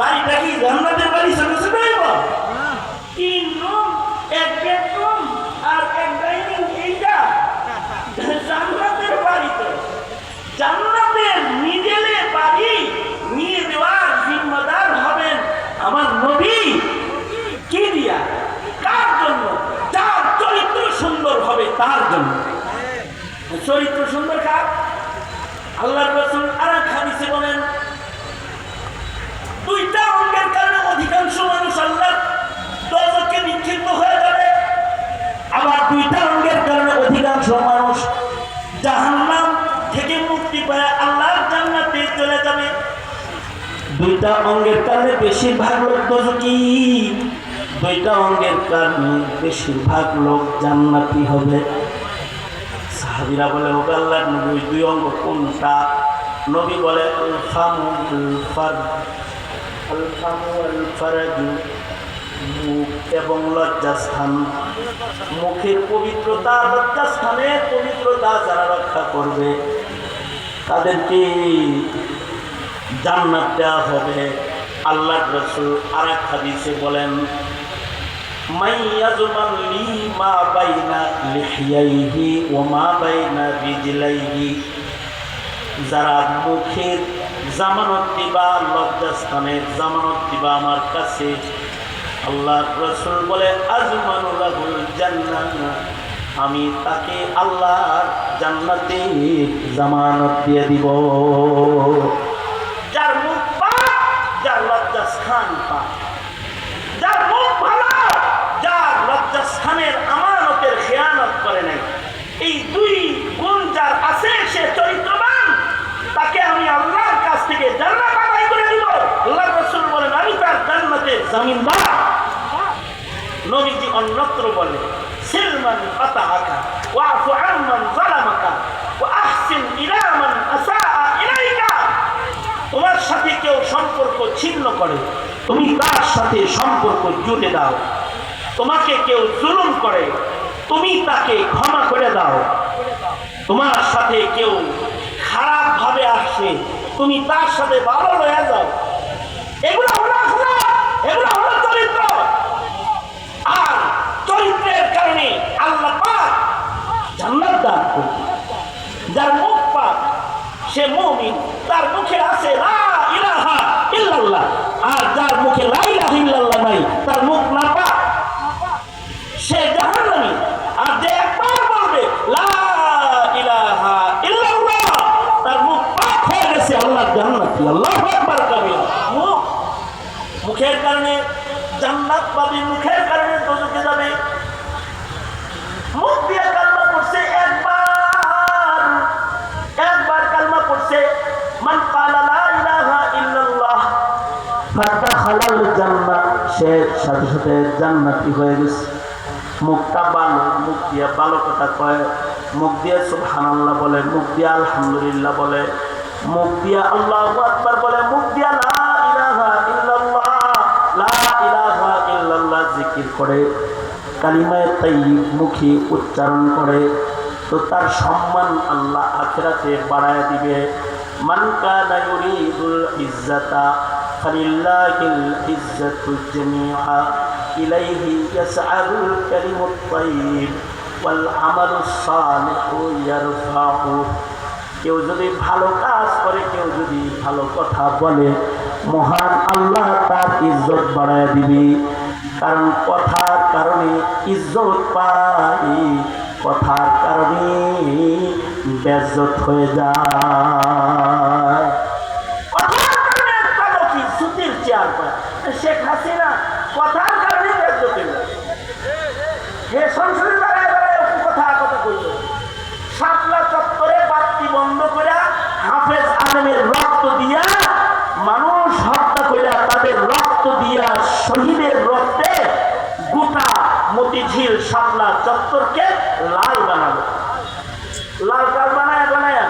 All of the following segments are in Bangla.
বাড়িটা কি জান্নাতের বাড়ি ছোট ছোট হইব? তিন রুম এক বেডরুম আর এক ডাইনিং এইটা জান্নাতের বাড়িতে। জান্নাতের মিডেলে বাড়ি নিয়ে দেওয়ার জিম্মাদার হবেন আমার নবী। কি দিয়া? কার জন্য? যার চরিত্র সুন্দর হবে তার জন্য। চরিত্র সুন্দর কার? আল্লাহ মুক্তি পায় আল্লাহর জান্নাতে চলে যাবে। দুইটা অঙ্গের কারণে বেশিরভাগ লোক দোজকি দুইটা অঙ্গের কারণে বেশিরভাগ লোক জান্নাতি হবে। সাহাবিরা বলে ও আল্লাহ নবী দুই অঙ্গ কোনটা? নবী বলে মুখ এবং লজ্জাস্থান। মুখের পবিত্রতা লজ্জাস্থানের পবিত্রতা যারা রক্ষা করবে। তাদেরকে জান্নাত দেওয়া হবে। আল্লাহ রসুল আর এক হাদিসে বলেন যারা জামানত দিবা জামানত দিবা আমার কাছে আল্লাহ রসুল বলে আজমানুল জান্নাত আমি তাকে আল্লাহ জান্নাতে জামানত দিয়ে দিব। যার মুখ পা যার লজ্জাস্থান পা যার মুখ ভালো, যার লজ্জাস্থানের আমানতের খেয়ানত করে নাই। এই দুই গুণ যার আছে, সে চরিত্রবান, তাকে আমি আল্লাহর কাছ থেকে জান্নাত আদায় করে দিব। আল্লাহ রসুল বলেন, আমি তার জান্নাতের জামিনদার নবীজি অন্যত্র বলে আতা আকা ওয়াফু আম্মান জালামাকা ওয়া আহসিন ইলা মান আসাআ তোমার সাথে কেউ সম্পর্ক ছিন্ন করে, তুমি তার সাথে সম্পর্ক জুড়ে দাও। তোমাকে কেউ জুলুম করে, তুমি তাকে ক্ষমা করে দাও। তোমার সাথে কেউ খারাপ ভাবে আসছে তুমি তার সাথে ভালো হয়ে যাও। এগুলো হলো আখলাক, এগুলো হলো চরিত্র আর চরিত্রের কারণে আল্লাহ পাক জান্নাত দান করবে যার মুখ পাক সে মুমিন, তার মুখে আছে আর যার মুখে নাই, তার মুখ না পাক সে জাহান্নামী। আর যে একবার বলবে তার মুখ পাক হয়ে গেছে আল্লাহ কবির। মুখ মুখের কারণে, জান্নাত মুখের কারণে যাবে। মুখ দিয়ে সে সাথে সাথে জান্নাতি হয়ে গেছে। মুখটা ভালো মুখ দিয়া ভালো কথা কয়, মুখ দিয়ে সুবহানাল্লাহ বলে, মুখ দিয়ে আলহামদুলিল্লাহ বলে, মুখ দিয়া আল্লাহ আকবার বলে, মুখ দিয়া লা ইলাহা ইল্লাল্লাহ, লা ইলাহা ইল্লাল্লাহ জিকির করে, কালিমায়ে তাইয়িব মুখে উচ্চারণ করে, তো তার সম্মান আল্লাহ আখিরাতে বাড়ায় দিবে। মান কানা ইউরিদুল ইজ্জাতা ইজ্জাতু জামিআ ইলাইহি ইয়াসআদুল কালিমুত তাইয়িব ওয়াল আমালুস সালিহু ইয়ারফাহু কেউ যদি ভালো কাজ করে, কেউ যদি ভালো কথা বলে, মহান আল্লাহ তার ইজ্জত বাড়ায় দিবে। কারণ কথার কারণে ইজ্জত পাই কথার কারণে বেজ্জত হয়ে যায় কথার কারণে একটা লোকই সুতির চেয়ার পায় শেখ হাসিনা কথার কারণে বেজ্জত হয়ে হে সংসদে দাঁড়ায় দাঁড়ায় কথা কথা কইল শাপলা চত্বরে বাতি বন্ধ করে হাফেজ আলমের রক্ত দিয়া মানুষ হত্যা করে তাদের রক্ত দিয়া শহীদের রক্তে গোটা মতিঝিল শাপলা চত্বরকে লাল বানালো। লাল কাল বানায় বানায়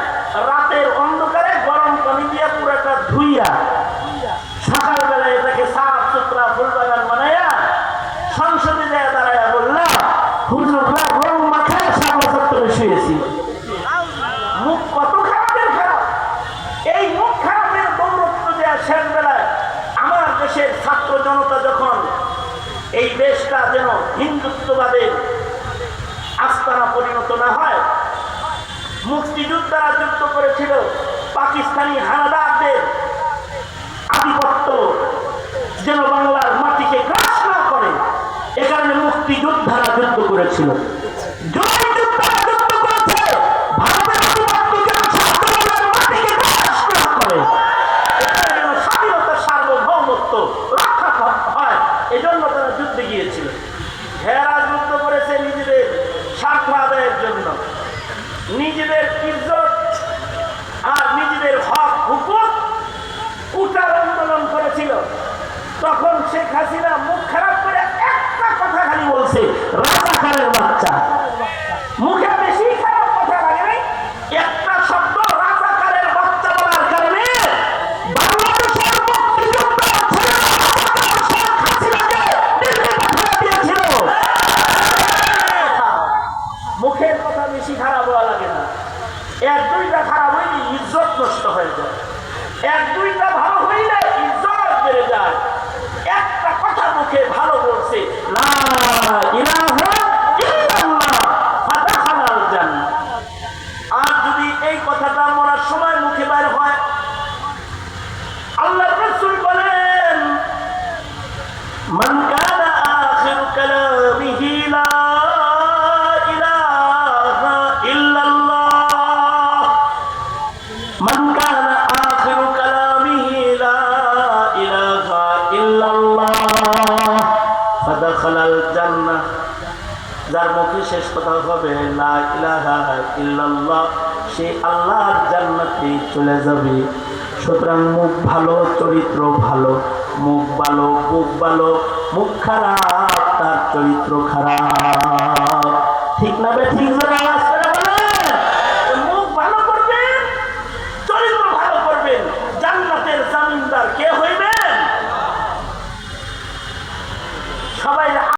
রাতের অন্ধকারে গরম পানি দিয়া পুরাটা ধুইয়া সকালবেলা এটাকে সাফ সুতরা ফুলবাগান বানাইয়া সংসদে যায় দাঁড়ায় বললা শুয়েছি মুখ কত এই মুখ খারাপের দৌরত্ব দেওয়া শেষ বেলায় আমার জনতা যখন এই দেশটা যেন হিন্দুত্ববাদের আস্তানা পরিণত হয় মুক্তিযোদ্ধারা যুদ্ধ করেছিল পাকিস্তানি হানাদারদের আধিপত্য যেন বাংলার মাটিকে গ্রাস না করে এ কারণে মুক্তিযোদ্ধারা যুদ্ধ করেছিল জয় যোদ্ধারা যুদ্ধ করেছে ভারতের আধিপত্য যেন সাধারণের মাটিকে গ্রাস না করে এখানে যেন স্বাধীনতার সার্বভৌমত্ব রক্ষা ক- হয় এজন্য তারা যুদ্ধে গিয়েছিল হেরা যুদ্ধ করেছে নিজেদের স্বার্থ আদায়ের জন্য নিজেদের ইজ্জত আর নিজেদের হক হুকুক উঠার আন্দোলন করেছিল তখন শেখ হাসিনা মুখ খারাপ করে একটা কথা খালি বলছে, রাজাকারের বাচ্চা। মুখে বেশি খারাপ কথা লাগে একটা শব্দ রাজাকারের বাচ্চা বলার কারণে মুখের কথা বেশি খারাপ হওয়া লাগে না। এক দুইটা খারাপ হইলে ইজ্জত নষ্ট হয়ে যায়। এক দুইটা ভালো হইলে ইজ্জত বেড়ে যায় একটা কথা মুখে ভালো বলছে লা ইলাহা ইল্লাল্লাহ ফাদাখালাল জান্নাহ আর যদি এই কথাটা মরার সময় মুখে বাইর হয় আল্লাহ রাসূল বলেন من শেষ কথা হবে সে আল্লাহর জান্নাতে চলে যাবে। সুতরাং মুখ ভালো, চরিত্র ভালো। মুখ ভালো, বুক ভালো, মুখ খারাপ, তার চরিত্র খারাপ।